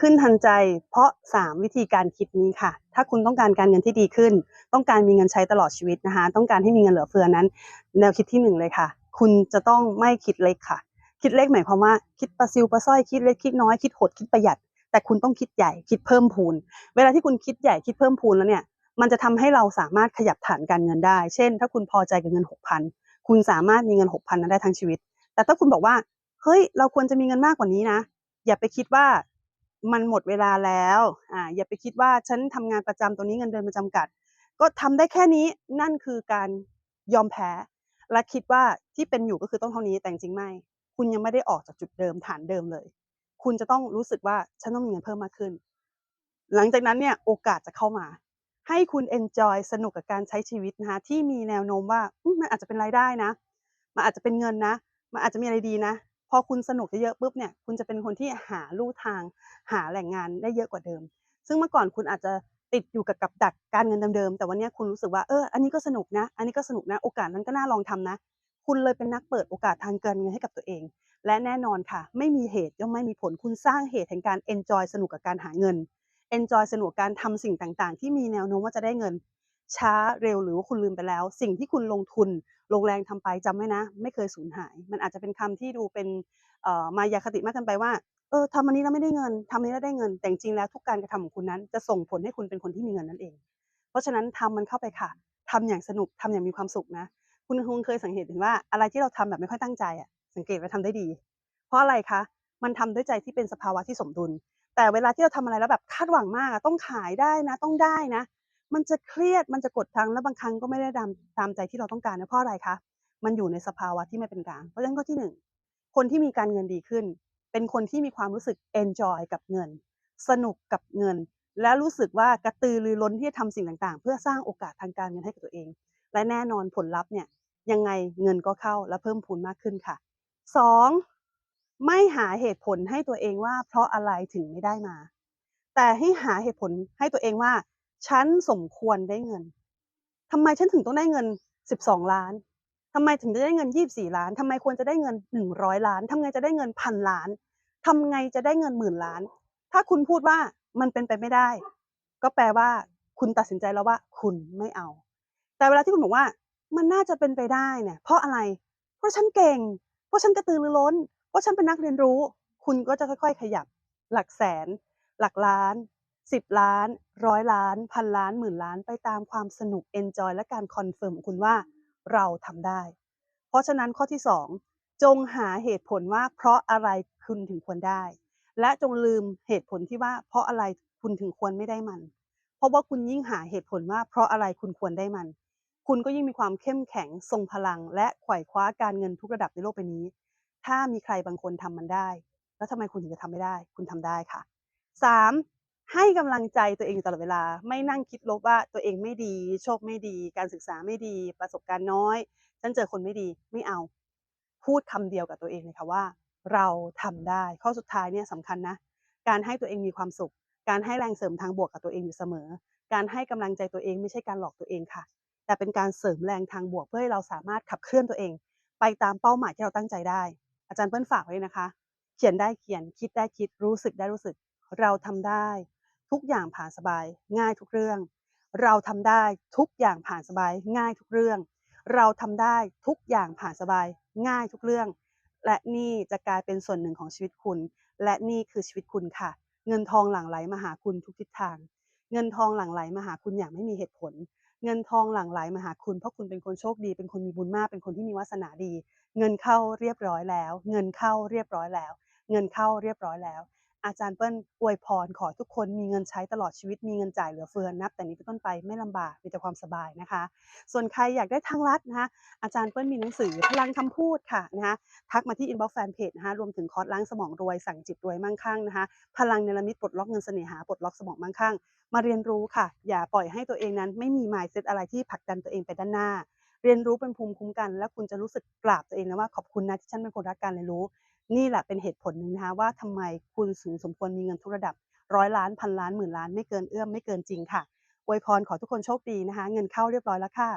ขึ้นทันใจ เพราะ 3 วิธีการคิดนี้ค่ะ ถ้าคุณต้องการการเงินที่ดีขึ้น ต้องการมีเงินใช้ตลอดชีวิตนะคะ ต้องการให้มีเงินเหลือเฟือนั้น แนวคิดที่หนึ่งเลยค่ะ คุณจะต้องไม่คิดเล็กค่ะ คิดเล็กหมายความว่าคิดปลาซิวปลาสร้อยคิดเล็กคิดน้อยคิดหดคิดประหยัด แต่คุณต้องคิดใหญ่คิดเพิ่มพูน เวลาที่คุณคิดใหญ่คิดเพิ่มพูนแล้วเนี่ยมันจะทำให้เราสามารถขยับฐานการเงินได้ เช่น ถ้าคุณพอใจกับเงิน 6,000 คุณสามารถมีเงิน 6,000 นั้นได้ทั้งชีวิต แต่ถ้าคุณบอกว่า เฮ้ย เราควรจะมีเงินมากกว่านี้นะ อย่าไปคิดว่า มันหมดเวลาแล้วอ่าอย่าไปคิดว่าฉันทำงานประจำตรงนี้เงินเดือนมันจำกัด ก็ทำได้แค่นี้นั่นคือการยอมแพ้ และคิดว่าที่เป็นอยู่ก็คือต้องเท่านี้แต่จริงไม่ คุณยังไม่ได้ออกจากจุดเดิมฐานเดิมเลย คุณจะต้องรู้สึกว่าฉันต้องมีเงินเพิ่มมากขึ้น หลังจากนั้นเนี่ยโอกาสจะเข้ามา ให้คุณ enjoy สนุกกับการใช้ชีวิตนะคะที่มีแนวโน้มว่ามันอาจจะเป็นรายได้นะมันอาจจะเป็นเงินนะมันอาจจะมีอะไรดีนะ พอคุณสนุกเยอะๆปุ๊บเนี่ยคุณจะเป็นคนที่หาลู่ทางหาแหล่งงานได้เยอะกว่าเดิม ซึ่งเมื่อก่อนคุณอาจจะติดอยู่กับกับดักการเงินเดิมๆแต่วันนี้คุณรู้สึกว่าเอออันนี้ก็สนุกนะ อันนี้ก็สนุกนะ โอกาสนั้นก็น่าลองทำนะ คุณเลยเป็นนักเปิดโอกาสทางการเงินให้กับตัวเอง และแน่นอนค่ะ ไม่มีเหตุย่อมไม่มีผลคุณสร้างเหตุแห่งการ enjoy สนุกกับการหาเงิน enjoy สนุกกับการทำสิ่งต่างๆ ที่มีแนวโน้มว่าจะได้เงิน ช้าเร็วหรือว่าคุณลืมไปแล้ว สิ่งที่คุณลงทุน ลงแรงทำไปจำไว้นะ ไม่เคยสูญหาย มันอาจจะเป็นคำที่ดูเป็นเอ่อมายาคติมากเกินไปว่าเออทำอันนี้แล้วไม่ได้เงินทำอันนี้แล้วได้เงิน แต่จริงๆแล้วทุกการกระทำของคุณนั้น จะส่งผลให้คุณเป็นคนที่มีเงินนั่นเอง เพราะฉะนั้นทำมันเข้าไปค่ะทำอย่างสนุกทำอย่างมีความสุขนะ คุณคงเคยสังเกตเห็นว่าอะไรที่เราทำแบบไม่ค่อยตั้งใจอะสังเกตว่าทำได้ดี เพราะอะไรคะ มันทำด้วยใจที่เป็นสภาวะที่สมดุล แต่เวลาที่เราทำอะไรแล้วแบบคาดหวังมากต้องขายได้นะ ต้องได้นะ มันจะเครียดมันจะกดดันแล้วบางครั้งก็ไม่ได้ตามตามใจที่เราต้องการนะเพราะอะไรคะมันอยู่ในสภาวะที่ไม่เป็นกลางเพราะฉะนั้นข้อที่หนึ่งคนที่มีการเงินดีขึ้น เป็นคนที่มีความรู้สึก enjoy กับเงิน สนุกกับเงิน และรู้สึกว่ากระตือรือร้นที่จะทำสิ่งต่างๆ เพื่อสร้างโอกาสทางการเงินให้กับตัวเอง และแน่นอนผลลัพธ์เนี่ยยังไงเงินก็เข้าและเพิ่มพูนมากขึ้นค่ะสองไม่หาเหตุผลให้ตัวเองว่าเพราะอะไรถึงไม่ได้มา แต่ให้หาเหตุผลให้ตัวเองว่า ฉันสมควรได้เงินทำไมฉันถึงต้องได้เงิน 12 ล้านทำไมถึงจะได้เงิน 24 ล้านทำไมควรจะได้เงิน 100 ล้านทำไงจะได้เงินพันล้านทำไงจะได้เงินหมื่นล้าน ถ้าคุณพูดว่ามันเป็นไปไม่ได้ ก็แปลว่า คุณตัดสินใจแล้วว่า คุณไม่เอา แต่เวลาที่คุณบอกว่า มันน่าจะเป็นไปได้เนี่ยเพราะอะไร เพราะฉันเก่ง เพราะฉันกระตือรือร้น เพราะฉันเป็นนักเรียนรู้ คุณก็จะค่อย ๆ ขยับ หลักแสน หลักล้าน 10ล้านร้อยล้านพันล้านหมื่นล้านไปตามความสนุก enjoy และการคอนเฟิร์มของคุณว่าเราทำได้ เพราะฉะนั้นข้อที่2จงหาเหตุผลว่าเพราะอะไรคุณถึงควรได้ และจงลืมเหตุผลที่ว่า เพราะอะไรคุณถึงควรไม่ได้มัน เพราะว่าคุณยิ่งหาเหตุผลว่า เพราะอะไรคุณควรได้มัน คุณก็ยิ่งมีความเข้มแข็งทรงพลัง และไขว่คว้าการเงินทุกระดับในโลกใบนี้ ถ้ามีใครบางคนทำมันได้ แล้วทำไมคุณถึงจะทำไม่ได้ คุณทำได้ค่ะ 3. ให้กำลังใจตัวเองอยู่ตลอดเวลา ไม่นั่งคิดลบว่าตัวเองไม่ดี โชคไม่ดี การศึกษาไม่ดี ประสบการณ์น้อย ฉันเจอคนไม่ดีไม่เอา พูดคำเดียวกับตัวเองเลยค่ะว่า เราทำได้ข้อสุดท้ายเนี่ยสำคัญนะ การให้ตัวเองมีความสุข การให้แรงเสริมทางบวกกับตัวเองอยู่เสมอ การให้กำลังใจตัวเองไม่ใช่การหลอกตัวเองค่ะ แต่เป็นการเสริมแรงทางบวกเพื่อให้เราสามารถขับเคลื่อนตัวเอง ไปตามเป้าหมายที่เราตั้งใจได้ อาจารย์เปิ้ลฝากไว้นะคะ เขียนได้เขียนคิดได้คิดรู้สึกได้รู้สึก เราทำได้ ทุกอย่างผ่านสบาย ง่ายทุกเรื่อง เราทำได้ทุกอย่างผ่านสบาย ง่ายทุกเรื่อง เราทำได้ทุกอย่างผ่านสบาย ง่ายทุกเรื่อง และนี่จะกลายเป็นส่วนหนึ่งของชีวิตคุณ และนี่คือชีวิตคุณค่ะ เงินทองหลั่งไหลมาหาคุณทุกทิศทาง เงินทองหลั่งไหลมาหาคุณอย่างไม่มีเหตุผล เงินทองหลั่งไหลมาหาคุณเพราะคุณเป็นคนโชคดี เป็นคนมีบุญมาก เป็นคนที่มีวาสนาดี เงินเข้าเรียบร้อยแล้ว เงินเข้าเรียบร้อยแล้ว เงินเข้าเรียบร้อยแล้ว อาจารย์เปิ้ลอวยพรขอทุกคนมีเงินใช้ตลอดชีวิตมีเงินจ่ายเหลือเฟือนับ แต่นี้เป็นต้นไปไม่ลำบากมีแต่ความสบายนะคะ ส่วนใครอยากได้ทางลัดนะคะอาจารย์เปิ้ลมีหนังสือพลังคำพูดค่ะนะคะทักมาที่ inbox fan page นะคะรวมถึงคอร์สล้างสมองรวยสั่งจิตรวยมั่งคั่งนะคะพลังเนรมิตปลดล็อกเงินเสน่หาปลดล็อกสมองมั่งคั่ง มาเรียนรู้ค่ะ อย่าปล่อยให้ตัวเองนั้นไม่มี mindset อะไรที่ผลักดันตัวเองไปด้านหน้า เรียนรู้เป็นภูมิคุ้มกัน แล้วคุณจะรู้สึกกราบตัวเองนะว่าขอบคุณนะที่ฉันเป็นคนรักการเรียนรู้ นี่แหละเป็นเหตุผลหนึ่งนะคะว่าทำไมคุณถึงสมควรมีเงินทุกระดับร้อยล้านพันล้านหมื่นล้านไม่เกินเอื้อมไม่เกินจริงค่ะอวยพรขอทุกคนโชคดีนะคะ เงินเข้าเรียบร้อยแล้วค่ะ